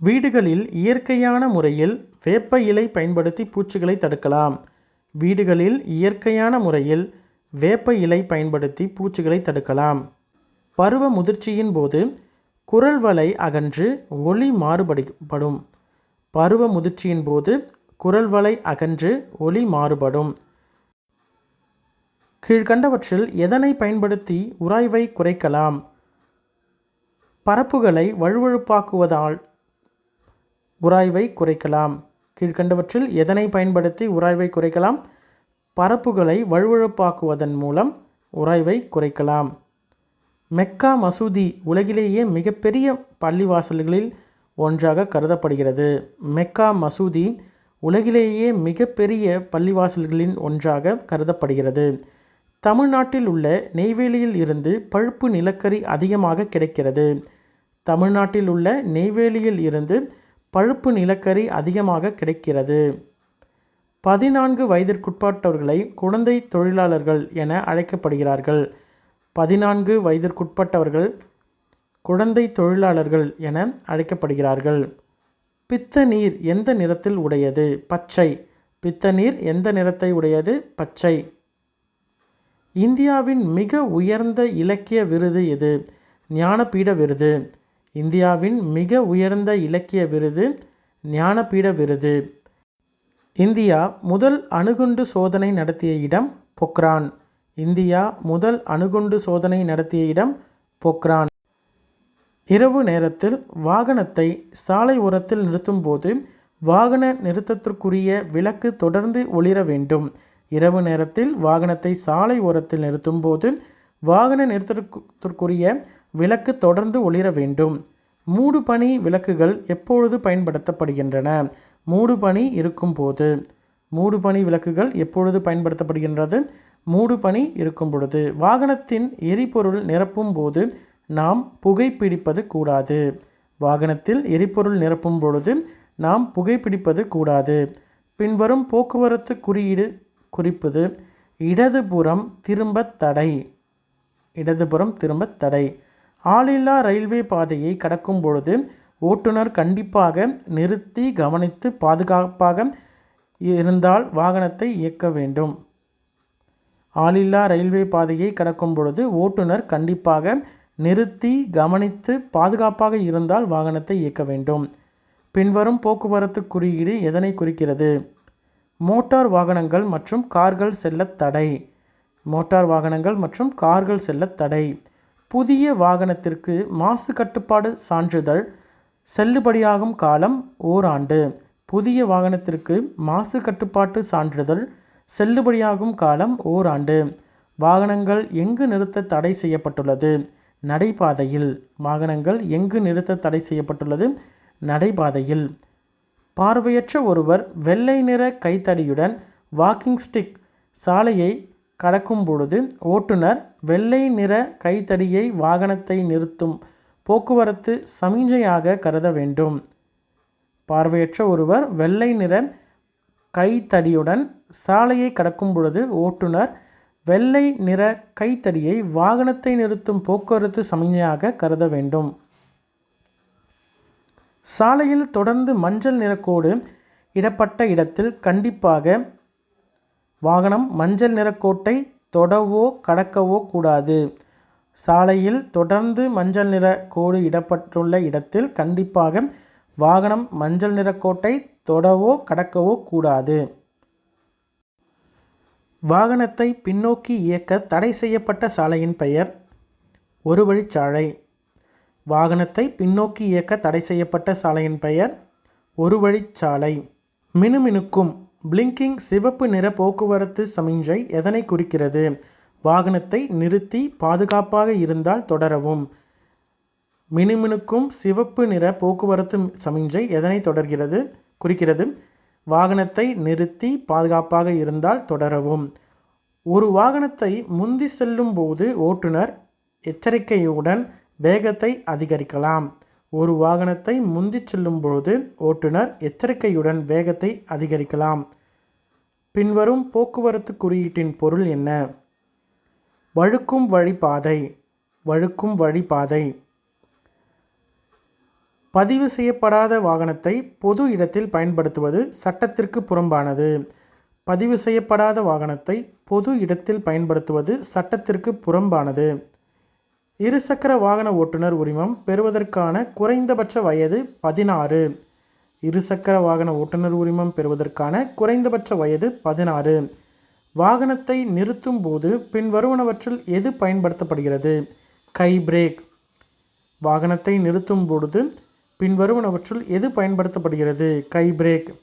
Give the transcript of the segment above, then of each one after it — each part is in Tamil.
வீடுகளில் இயற்கையான முறையில் வேப்ப இலை பயன்படுத்தி பூச்சிகளை தடுக்கலாம். வீடுகளில் இயற்கையான முறையில் வேப்ப இலை பயன்படுத்தி பூச்சிகளை தடுக்கலாம். பருவ முதிர்ச்சியின் போது குரல் வலை அகன்று ஒளி மாறுபடும் பருவ முதிர்ச்சியின் போது குரல் வலை அகன்று ஒளி மாறுபடும். கீழ்கண்டவற்றில் எதனை பயன்படுத்தி உராய்வை குறைக்கலாம்? பரப்புகளை வழுவழுப்பாக்குவதால் உராய்வை குறைக்கலாம். கீழ்கண்டவற்றில் எதனை பயன்படுத்தி உராய்வை குறைக்கலாம்? பரப்புகளை வழுவழுப்பாக்குவதன் மூலம் உராய்வை குறைக்கலாம். மெக்கா மசூதி உலகிலேயே மிகப்பெரிய பள்ளிவாசல்களில் ஒன்றாக கருதப்படுகிறது. மெக்கா மசூதி உலகிலேயே மிகப்பெரிய பள்ளிவாசல்களின் ஒன்றாக கருதப்படுகிறது. தமிழ்நாட்டில் உள்ள நெய்வேலியில் இருந்து பழுப்பு நிலக்கரி அதிகமாக கிடைக்கிறது. தமிழ்நாட்டில் உள்ள நெய்வேலியில் இருந்து பழுப்பு நிலக்கரி அதிகமாக கிடைக்கிறது. பதினான்கு வயதிற்குட்பட்டவர்களை குழந்தை தொழிலாளர்கள் என அழைக்கப்படுகிறார்கள். பதினான்கு வயதிற்குட்பட்டவர்கள் குழந்தை தொழிலாளர்கள் என அழைக்கப்படுகிறார்கள். பித்த நீர் எந்த நிறத்தில் உடையது? பச்சை. பித்த நீர் எந்த நிறத்தை உடையது? பச்சை. இந்தியாவின் மிக உயர்ந்த இலக்கிய விருது எது? ஞானபீட விருது. இந்தியாவின் மிக உயர்ந்த இலக்கிய விருது ஞானபீட விருது. இந்தியா முதல் அணுகுண்டு சோதனை நடத்திய இடம் பொக்ரான். இந்தியா முதல் அணுகுண்டு சோதனை நடத்திய இடம் பொக்ரான். இரவு நேரத்தில் வாகனத்தை சாலை ஓரத்தில் நிறுத்தும்போது வாகன நிறுத்தத்திற்குரிய விளக்கு தொடர்ந்து ஒளிர வேண்டும். இரவு நேரத்தில் வாகனத்தை சாலை ஓரத்தில் நிறுத்தும்போது வாகன நிறுத்தத்திற்குரிய விளக்கு தொடர்ந்து ஒளிர வேண்டும். மூடு பனி விளக்குகள் எப்பொழுது பயன்படுத்தப்படுகின்றன? மூடு பனி இருக்கும்போது. மூடு பனி விளக்குகள் எப்பொழுது பயன்படுத்தப்படுகின்றது? மூடு பனி இருக்கும் பொழுது வாகனத்தின் எரிபொருள் நிரப்பும் போது நாம் புகைப்பிடிப்பது கூடாது. வாகனத்தில் எரிபொருள் நிரப்பும் பொழுது நாம் புகைப்பிடிப்பது கூடாது. பின்வரும் போக்குவரத்து குறியீடு குறிப்பது இடதுபுறம் திரும்ப தடை. இடதுபுறம் திரும்ப தடை. ஆளில்லா ரயில்வே பாதையை கடக்கும் பொழுது ஓட்டுநர் கண்டிப்பாக நிறுத்தி கவனித்து பாதுகாப்பாக இருந்தால் வாகனத்தை இயக்க வேண்டும். ஆளில்லா ரயில்வே பாதையை கடக்கும் பொழுது ஓட்டுநர் கண்டிப்பாக நிறுத்தி கவனித்து பாதுகாப்பாக இருந்தால் வாகனத்தை இயக்க வேண்டும். பின்வரும் போக்குவரத்து குறியீடு எதனை குறிக்கிறது? மோட்டார் வாகனங்கள் மற்றும் கார்கள் செல்ல தடை. மோட்டார் வாகனங்கள் மற்றும் கார்கள் செல்ல தடை. புதிய வாகனத்திற்கு மாசு கட்டுப்பாடு சான்றிதழ் செல்லுபடியாகும் காலம் ஓராண்டு. புதிய வாகனத்திற்கு மாசு கட்டுப்பாட்டு சான்றிதழ் செல்லுபடியாகும் காலம் ஓராண்டு. வாகனங்கள் எங்கு நிறுத்த தடை செய்யப்பட்டுள்ளது? நடைபாதையில். வாகனங்கள் எங்கு நிறுத்த தடை செய்யப்பட்டுள்ளது? நடைபாதையில். பார்வையற்ற ஒருவர் வெள்ளை நிற கைத்தடியுடன் வாக்கிங் ஸ்டிக் சாலையை கடக்கும் பொழுது ஓட்டுநர் வெள்ளை நிற கைத்தடியை வாகனத்தை நிறுத்தும் போக்குவரத்து சமிஞ்சையாக கருத வேண்டும். பார்வையற்ற ஒருவர் வெள்ளை நிற கைத்தடியுடன் சாலையை கடக்கும் பொழுது ஓட்டுநர் வெள்ளை நிற கைத்தடியை வாகனத்தை நிறுத்தும் போக்குவரத்து சமிஞ்சையாக கருத வேண்டும். சாலையில் தொடர்ந்து மஞ்சள் நிறக்கோடு இடப்பட்ட இடத்தில் கண்டிப்பாக வாகனம் மஞ்சள் நிறக்கோட்டை தொடவோ கடக்கவோ கூடாது. சாலையில் தொடர்ந்து மஞ்சள் நிற கோடு இடப்பட்டுள்ள இடத்தில் கண்டிப்பாக வாகனம் மஞ்சள் நிறக்கோட்டை தொடவோ கடக்கவோ கூடாது. வாகனத்தை பின்னோக்கி இயக்க தடை செய்யப்பட்ட சாலையின் பெயர் ஒரு வழிச்சாலை வாகனத்தை பின்னோக்கி இயக்க தடை செய்யப்பட்ட சாலையின் பெயர் ஒரு வழிச்சாலை மினுமினுக்கும் பிளிங்கிங் சிவப்பு நிற போக்குவரத்து சமிஞ்சை எதனை குறிக்கிறது? வாகனத்தை நிறுத்தி பாதுகாப்பாக இருந்தால் தொடரவும். மினுமினுக்கும் சிவப்பு நிற போக்குவரத்து சமிஞ்சை எதனை தொடர்கிறது? குறிக்கிறது. வாகனத்தை நிறுத்தி பாதுகாப்பாக இருந்தால் தொடரவும். ஒரு வாகனத்தை முந்தி செல்லும் போது ஓட்டுநர் எச்சரிக்கையுடன் வேகத்தை அதிகரிக்கலாம். ஒரு வாகனத்தை முந்தி செல்லும் பொழுது ஓட்டுநர் எச்சரிக்கையுடன் வேகத்தை அதிகரிக்கலாம். பின்வரும் போக்குவரத்து குறியீட்டின் பொருள் என்ன? வழுக்கும் வழிபாதை வழுக்கும் வழிபாதை. பதிவு செய்யப்படாத வாகனத்தை பொது இடத்தில் பயன்படுத்துவது சட்டத்திற்கு புறம்பானது. பதிவு செய்யப்படாத வாகனத்தை பொது இடத்தில் பயன்படுத்துவது சட்டத்திற்கு புறம்பானது. இருசக்கர வாகன ஓட்டுநர் உரிமம் பெறுவதற்கான குறைந்தபட்ச வயது பதினாறு. இருசக்கர வாகன ஓட்டுநர் உரிமம் பெறுவதற்கான குறைந்தபட்ச வயது பதினாறு. வாகனத்தை நிறுத்தும் போது பின்வருவனவற்றில் எது பயன்படுத்தப்படுகிறது? கை பிரேக். வாகனத்தை நிறுத்தும் பொழுது பின்வருவனவற்றுள் எது பயன்படுத்தப்படுகிறது? கை பிரேக்.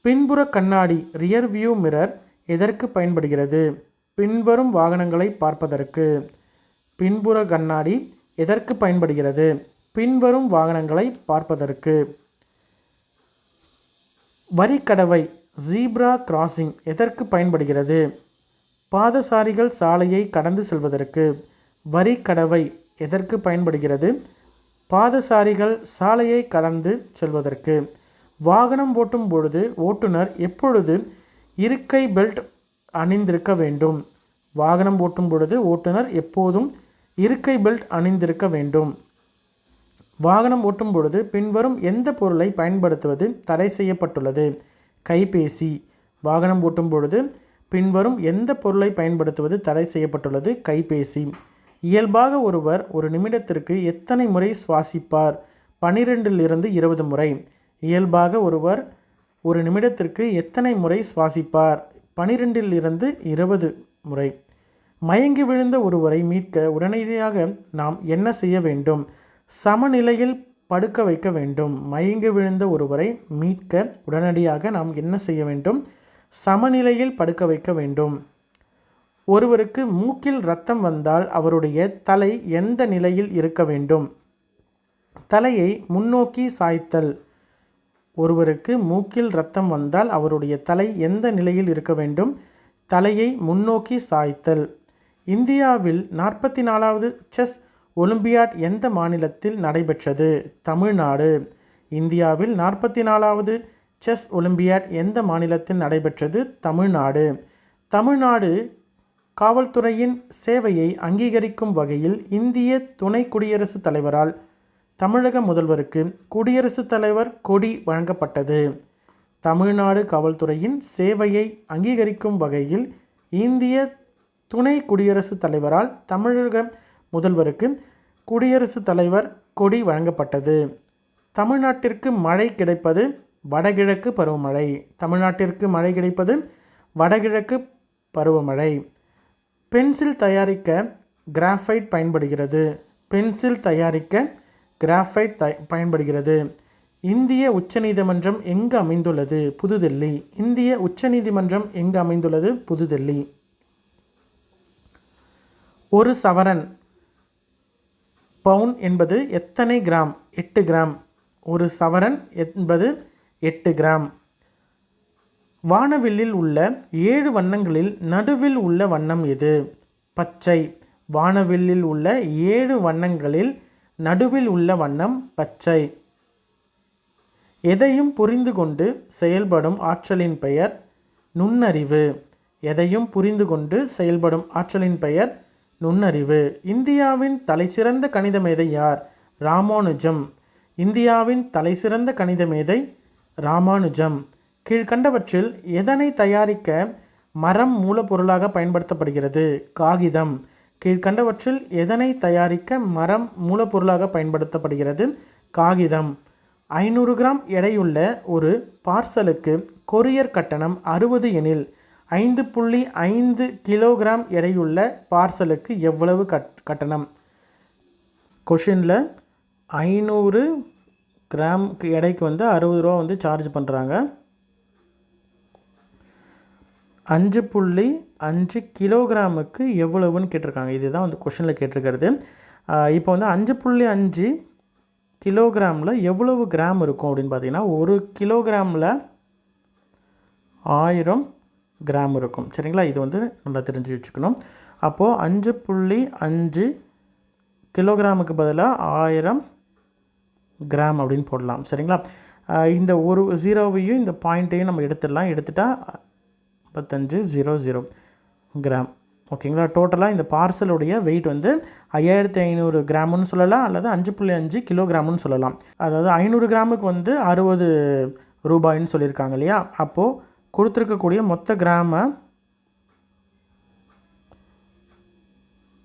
பின்புற கண்ணாடி ரியர் வியூ மிரர் எதற்கு பயன்படுகிறது? பின்வரும் வாகனங்களை பார்ப்பதற்கு. பின்புற கண்ணாடி எதற்கு பயன்படுகிறது? பின்வரும் வாகனங்களை பார்ப்பதற்கு. வரிக்கடவை ஜீப்ரா கிராசிங் எதற்கு பயன்படுகிறது? பாதசாரிகள் சாலையை கடந்து செல்வதற்கு. வரிக்கடவை எதற்கு பயன்படுகிறது? பாதசாரிகள் சாலையை கடந்து செல்வதற்கு. வாகனம் ஓட்டும் பொழுது ஓட்டுநர் எப்பொழுது இருக்கை பெல்ட் அணிந்திருக்க வேண்டும்? வாகனம் ஓட்டும் பொழுது ஓட்டுநர் எப்போதும் இருக்கை பெல்ட் அணிந்திருக்க வேண்டும். வாகனம் ஓட்டும் பொழுது பின்வரும் எந்த பொருளை பயன்படுத்துவது தடை செய்யப்பட்டுள்ளது? கைபேசி. வாகனம் ஓட்டும் பொழுது பின்வரும் எந்த பொருளை பயன்படுத்துவது தடை செய்யப்பட்டுள்ளது? கைபேசி. இயல்பாக ஒருவர் ஒரு நிமிடத்திற்கு எத்தனை முறை சுவாசிப்பார்? பனிரெண்டிலிருந்து இருபது முறை. இயல்பாக ஒருவர் ஒரு நிமிடத்திற்கு எத்தனை முறை சுவாசிப்பார்? பனிரெண்டிலிருந்து இருபது முறை. மயங்கி விழுந்த ஒருவரை மீட்க உடனடியாக நாம் என்ன செய்ய வேண்டும்? சமநிலையில் படுக்க வைக்க வேண்டும். மயங்கி விழுந்த ஒருவரை மீட்க உடனடியாக நாம் என்ன செய்ய வேண்டும்? சமநிலையில் படுக்க வைக்க வேண்டும். ஒருவருக்கு மூக்கில் ரத்தம் வந்தால் அவருடைய தலை எந்த நிலையில் இருக்க வேண்டும்? தலையை முன்னோக்கி சாய்த்தல். ஒருவருக்கு மூக்கில் ரத்தம் வந்தால் அவருடைய தலை எந்த நிலையில் இருக்க வேண்டும்? தலையை முன்னோக்கி சாய்த்தல். இந்தியாவில் நாற்பத்தி நாலாவது செஸ் ஒலிம்பியாட் எந்த மாநிலத்தில் நடைபெற்றது? தமிழ்நாடு. இந்தியாவில் நாற்பத்தி நாலாவது செஸ் ஒலிம்பியாட் எந்த மாநிலத்தில் நடைபெற்றது? தமிழ்நாடு. தமிழ்நாடு காவல்துறையின் சேவையை அங்கீகரிக்கும் வகையில் இந்திய துணை குடியரசுத் தலைவரால் தமிழக முதல்வருக்கு குடியரசுத் தலைவர் கொடி வழங்கப்பட்டது. தமிழ்நாடு காவல்துறையின் சேவையை அங்கீகரிக்கும் வகையில் இந்திய துணை குடியரசுத் தலைவரால் தமிழக முதல்வருக்கு குடியரசுத் தலைவர் கொடி வழங்கப்பட்டது. தமிழ்நாட்டிற்கு மழை கிடைப்பது வடகிழக்கு பருவமழை. தமிழ்நாட்டிற்கு மழை கிடைப்பது வடகிழக்கு பருவமழை. பென்சில் தயாரிக்க கிராஃபைட் பயன்படுகிறது. பென்சில் தயாரிக்க கிராஃபைட் த பயன்படுகிறது. இந்திய உச்சநீதிமன்றம் எங்கு அமைந்துள்ளது? புதுதில்லி. இந்திய உச்சநீதிமன்றம் எங்கு அமைந்துள்ளது? புதுதில்லி. ஒரு சவரன். பவுன் என்பது எத்தனை கிராம்? எட்டு கிராம். ஒரு சவரன் என்பது எட்டு கிராம். வானவில்லில் உள்ள ஏழு வண்ணங்களில் நடுவில் உள்ள வண்ணம் எது? பச்சை. வானவில்லில் உள்ள ஏழு வண்ணங்களில் நடுவில் உள்ள வண்ணம் பச்சை. எதையும் புரிந்து கொண்டு செயல்படும் ஆற்றலின் பெயர் நுண்ணறிவு. எதையும் புரிந்து கொண்டு செயல்படும் ஆற்றலின் பெயர் நுண்ணறிவு. இந்தியாவின் தலைசிறந்த கணித மேதை யார்? ராமானுஜம். இந்தியாவின் தலைசிறந்த கணித மேதை ராமானுஜம். கீழ்கண்டவற்றில் எதனை தயாரிக்க மரம் மூலப்பொருளாக பயன்படுத்தப்படுகிறது? காகிதம். கீழ்கண்டவற்றில் எதனை தயாரிக்க மரம் மூலப்பொருளாக பயன்படுத்தப்படுகிறது? காகிதம். ஐநூறு கிராம் எடையுள்ள ஒரு பார்சலுக்கு கொரியர் கட்டணம் அறுபது எனில் ஐந்து புள்ளி ஐந்து கிலோகிராம் எடையுள்ள பார்சலுக்கு எவ்வளவு கட் கட்டணம்? கொஷினில் ஐநூறு கிராம்க்கு எடைக்கு வந்து அறுபது ரூபா வந்து சார்ஜ் பண்ணுறாங்க அஞ்சு புள்ளி அஞ்சு கிலோகிராமுக்கு எவ்வளவுன்னு கேட்டிருக்காங்க. இதுதான் வந்து கொஷனில் கேட்டிருக்கிறது. இப்போ வந்து அஞ்சு புள்ளி அஞ்சு கிலோகிராமில் எவ்வளவு கிராம் இருக்கும் அப்படின்னு பார்த்தீங்கன்னா ஒரு கிலோகிராமில் ஆயிரம் கிராம் இருக்கும். சரிங்களா? இது வந்து நல்லா தெரிஞ்சு வச்சுக்கணும். அப்போது அஞ்சு புள்ளி அஞ்சு கிலோகிராமுக்கு பதிலாக ஆயிரம் கிராம் அப்படின்னு போடலாம். சரிங்களா? இந்த ஒரு ஜீரோவையும் இந்த பாயிண்ட்டையும் நம்ம எடுத்துடலாம். எடுத்துட்டால் முப்பத்தஞ்சு ஜீரோ ஜீரோ கிராம். ஓகேங்களா? டோட்டலாக இந்த பார்சலுடைய வெயிட் வந்து ஐயாயிரத்தி ஐநூறு கிராமுன்னு சொல்லலாம் அல்லது அஞ்சு புள்ளி அஞ்சு கிலோகிராமுன்னு சொல்லலாம். அதாவது ஐநூறு கிராமுக்கு வந்து அறுபது ரூபாயின்னு சொல்லியிருக்காங்க இல்லையா? அப்போது கொடுத்துருக்கக்கூடிய மொத்த கிராமை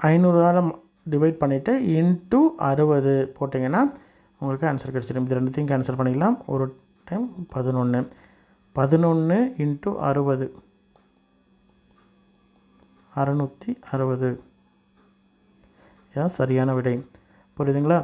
ஐநூறுவால் டிவைட் பண்ணிவிட்டு இன்ட்டு அறுபது போட்டிங்கன்னா உங்களுக்கு ஆன்சர் கிடச்சிடும். இது ரெண்டுத்தையும் கேன்சல் பண்ணிக்கலாம் ஒரு டைம் பதினொன்று பதினொன்று இன்ட்டு அறுபது. அறநூற்றி அறுபது. இதுதான் சரியான விடை. புரியுதுங்களா?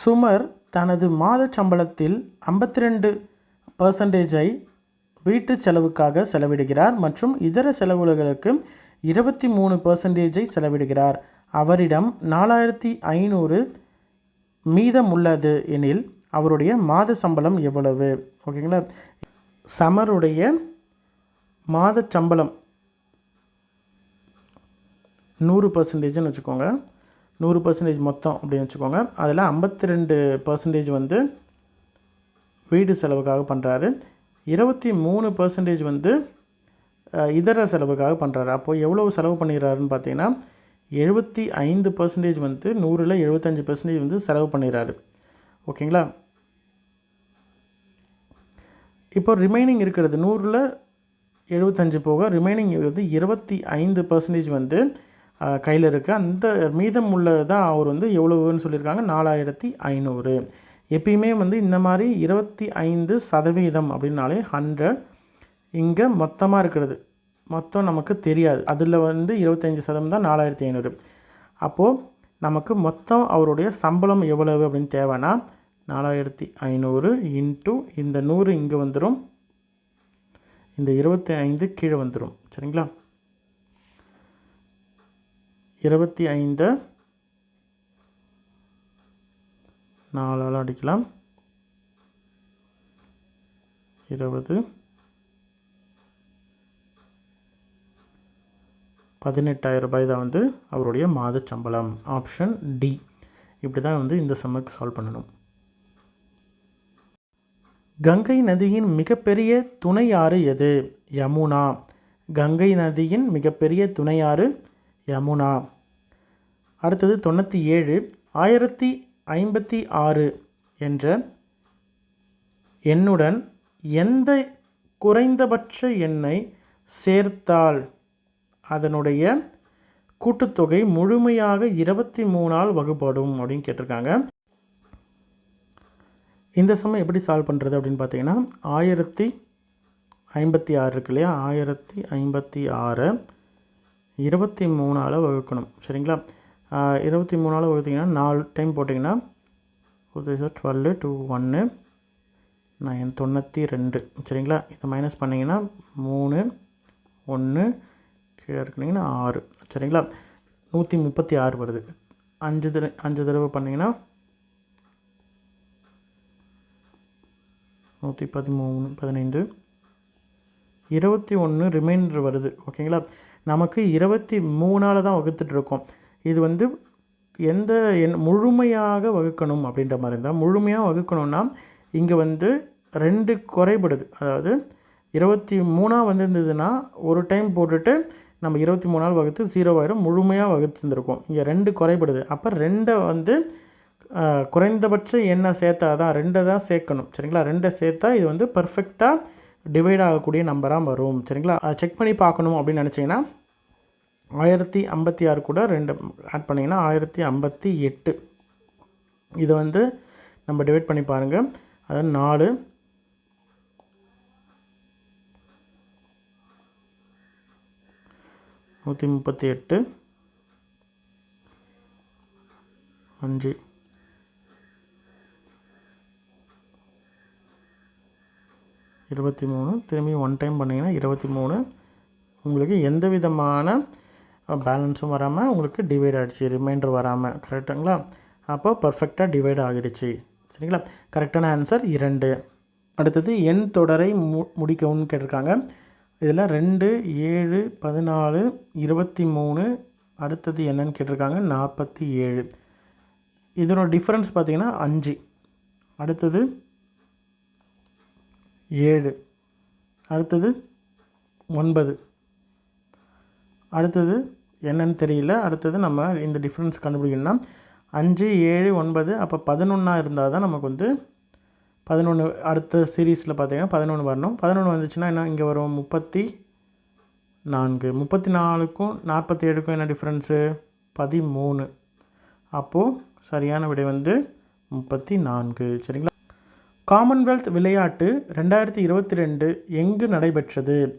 சுமர் தனது மாத சம்பளத்தில் ஐம்பத்தி ரெண்டு பர்சன்டேஜை வீட்டு செலவுக்காக செலவிடுகிறார் மற்றும் இதர செலவுகளுக்கு இருபத்தி மூணு பர்சன்டேஜை செலவிடுகிறார். அவரிடம் நாலாயிரத்தி ஐநூறு மீதம் உள்ளது எனில் அவருடைய மாத சம்பளம் எவ்வளவு? ஓகேங்களா? சமருடைய மாத சம்பளம் நூறு பர்சன்டேஜ்னு வச்சுக்கோங்க. நூறு பர்சன்டேஜ் மொத்தம் அப்படின்னு வச்சுக்கோங்க. அதில் ஐம்பத்தி ரெண்டு பர்சன்டேஜ் வந்து வீடு செலவுக்காக பண்ணுறாரு இருபத்தி மூணு பர்சன்டேஜ் வந்து இதர செலவுக்காக பண்ணுறாரு அப்போது எவ்வளோ செலவு பண்ணிடுறாருன்னு பார்த்தீங்கன்னா எழுபத்தி ஐந்து பர்சன்டேஜ் வந்து நூறில் எழுபத்தஞ்சு பர்சன்டேஜ் வந்து செலவு பண்ணிடுறாரு ஓகேங்களா? இப்போ ரிமைனிங் இருக்கிறது நூறில் எழுபத்தஞ்சு போக ரிமைனிங் வந்து இருபத்தி ஐந்து பர்சன்டேஜ் வந்து கையில் இருக்குது அந்த மீதம் உள்ளது தான் அவர் வந்து எவ்வளவுன்னு சொல்லியிருக்காங்க நாலாயிரத்தி ஐநூறு. எப்பயுமே வந்து இந்த மாதிரி இருபத்தி ஐந்து சதவீதம் அப்படின்னாலே ஹண்ட்ரட் இங்கே மொத்தமாக இருக்கிறது. மொத்தம் நமக்கு தெரியாது. அதில் வந்து இருபத்தஞ்சி சதவீதம் தான் நாலாயிரத்தி ஐநூறு. அப்போது நமக்கு மொத்தம் அவருடைய சம்பளம் எவ்வளவு அப்படின்னு தேவைன்னா நாலாயிரத்தி ஐநூறு இன்ட்டு இந்த நூறு இங்கே வந்துடும் இந்த இருபத்தி ஐந்து கீழே வந்துடும் சரிங்களா? இருபத்தி ஐந்து நாலால் அடிக்கலாம். இருபது. பதினெட்டாயிரம் ரூபாய் தான் வந்து அவருடைய மாத சம்பளம். ஆப்ஷன் டி இப்படி தான் வந்து இந்த சம்முக்கு சால்வ் பண்ணணும். கங்கை நதியின் மிகப்பெரிய துணையாறு எது? யமுனா. கங்கை நதியின் மிகப்பெரிய துணையாறு யமுனா. அடுத்தது தொண்ணூற்றி ஏழு. ஆயிரத்தி ஐம்பத்தி ஆறு என்ற எண்ணுடன் எந்த குறைந்தபட்ச எண்ணை சேர்த்தால் அதனுடைய கூட்டுத்தொகை முழுமையாக இருபத்தி மூணால் வகுப்படும் அப்படின்னு கேட்டிருக்காங்க. இந்த சமயம் எப்படி சால்வ் பண்ணுறது அப்படின்னு பார்த்தீங்கன்னா ஆயிரத்தி ஐம்பத்தி ஆறு இருக்கு இல்லையா? ஆயிரத்தி ஐம்பத்தி ஆறை இருபத்தி மூணால் வகுக்கணும். சரிங்களா? இருபத்தி மூணால் வகுத்தீங்கன்னா நாலு டைம் போட்டிங்கன்னா டுவெல் டூ ஒன்று நைன் தொண்ணூற்றி ரெண்டு. சரிங்களா? இதை மைனஸ் பண்ணிங்கன்னா மூணு ஒன்று கீழே இருக்குனீங்கன்னா ஆறு. சரிங்களா? நூற்றி முப்பத்தி ஆறு வருது. அஞ்சு தடவை அஞ்சு தடவை பண்ணிங்கன்னா நூற்றி பதிமூணு பதினைந்து. இருபத்தி ஒன்று ரிமைண்டர் வருது. ஓகேங்களா? நமக்கு இருபத்தி மூணால் தான் வகுத்துட்ருக்கோம் இது வந்து எந்த என் முழுமையாக வகுக்கணும் அப்படின்ற மாதிரி இருந்தால் முழுமையாக வகுக்கணும்னா இங்கே வந்து ரெண்டு குறைபடுது. அதாவது இருபத்தி மூணாக வந்திருந்ததுன்னா ஒரு டைம் போட்டுட்டு நம்ம இருபத்தி மூணால் வகுத்து ஜீரோ ஆயிடும் முழுமையாக வகுத்துருந்துருக்கோம். இங்கே ரெண்டு குறைபடுது. அப்போ ரெண்டை வந்து குறைந்தபட்சம் குறைந்தபட்ச எண்ணை சேர்த்தா தான் ரெண்டை தான் சேர்க்கணும். சரிங்களா? ரெண்டை சேர்த்தா இது வந்து பர்ஃபெக்டாக டிவைட் ஆகக்கூடிய நம்பராக வரும். சரிங்களா? செக் பண்ணி பார்க்கணும் அப்படின்னு நினச்சிங்கன்னா ஆயிரத்தி ஐம்பத்தி ஆறு கூட ரெண்டு ஆட் பண்ணிங்கன்னா ஆயிரத்தி ஐம்பத்தி எட்டு. இதை வந்து நம்ம டிவைட் பண்ணி பாருங்கள் அதாவது நாலு. நூற்றி முப்பத்தி எட்டு. அஞ்சு. இருபத்தி மூணு. திரும்பி ஒன் டைம் பண்ணிங்கன்னா இருபத்தி மூணு. உங்களுக்கு எந்த விதமான பேலன்ஸும் வராமல் உங்களுக்கு டிவைட் ஆகிடுச்சு ரிமைண்டர் வராமல் கரெக்டுங்களா அப்போ பர்ஃபெக்டாக டிவைட் ஆகிடுச்சு. சரிங்களா? கரெக்டான ஆன்சர் இரண்டு. அடுத்தது எண் தொடரை மு முடிக்கவும் கேட்டிருக்காங்க. இதில் ரெண்டு ஏழு பதினாலு இருபத்தி மூணு. அடுத்தது என்னன்னு கேட்டிருக்காங்க. நாற்பத்தி ஏழு. இதனோட டிஃப்ரென்ஸ் பார்த்தீங்கன்னா அஞ்சு. அடுத்தது ஏழு. அடுத்தது ஒன்பது. அடுத்தது என்னன்னு தெரியல. அடுத்தது நம்ம இந்த டிஃப்ரென்ஸ் கண்டுபிடிக்கணும்னா அஞ்சு ஏழு ஒன்பது அப்போ பதினொன்றா இருந்தால் தான் நமக்கு வந்து பதினொன்று அடுத்த சீரீஸில் பார்த்தீங்கன்னா பதினொன்று வரணும். பதினொன்று வந்துச்சுன்னா என்ன? இங்கே வரும் முப்பத்தி நான்கு. முப்பத்தி நாலுக்கும் நாற்பத்தி ஏழுக்கும் என்ன டிஃப்ரென்ஸு பதிமூணு. அப்போது சரியான விடை வந்து முப்பத்தி நான்கு. சரிங்களா? காமன்வெல்த் விளையாட்டு ரெண்டாயிரத்தி இருபத்தி ரெண்டு எங்கு நடைபெற்றது?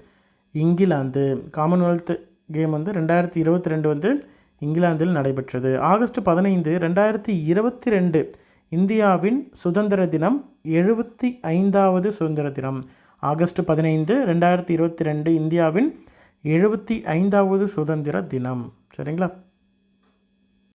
இங்கிலாந்து. காமன்வெல்த் கேம் வந்து ரெண்டாயிரத்தி இருபத்தி ரெண்டு வந்து இங்கிலாந்தில் நடைபெற்றது. ஆகஸ்ட் பதினைந்து ரெண்டாயிரத்தி இருபத்தி ரெண்டு இந்தியாவின் சுதந்திர தினம் எழுபத்தி ஐந்தாவது சுதந்திர தினம். ஆகஸ்ட் பதினைந்து ரெண்டாயிரத்தி இருபத்தி ரெண்டு இந்தியாவின் எழுபத்தி ஐந்தாவது சுதந்திர தினம். சரிங்களா?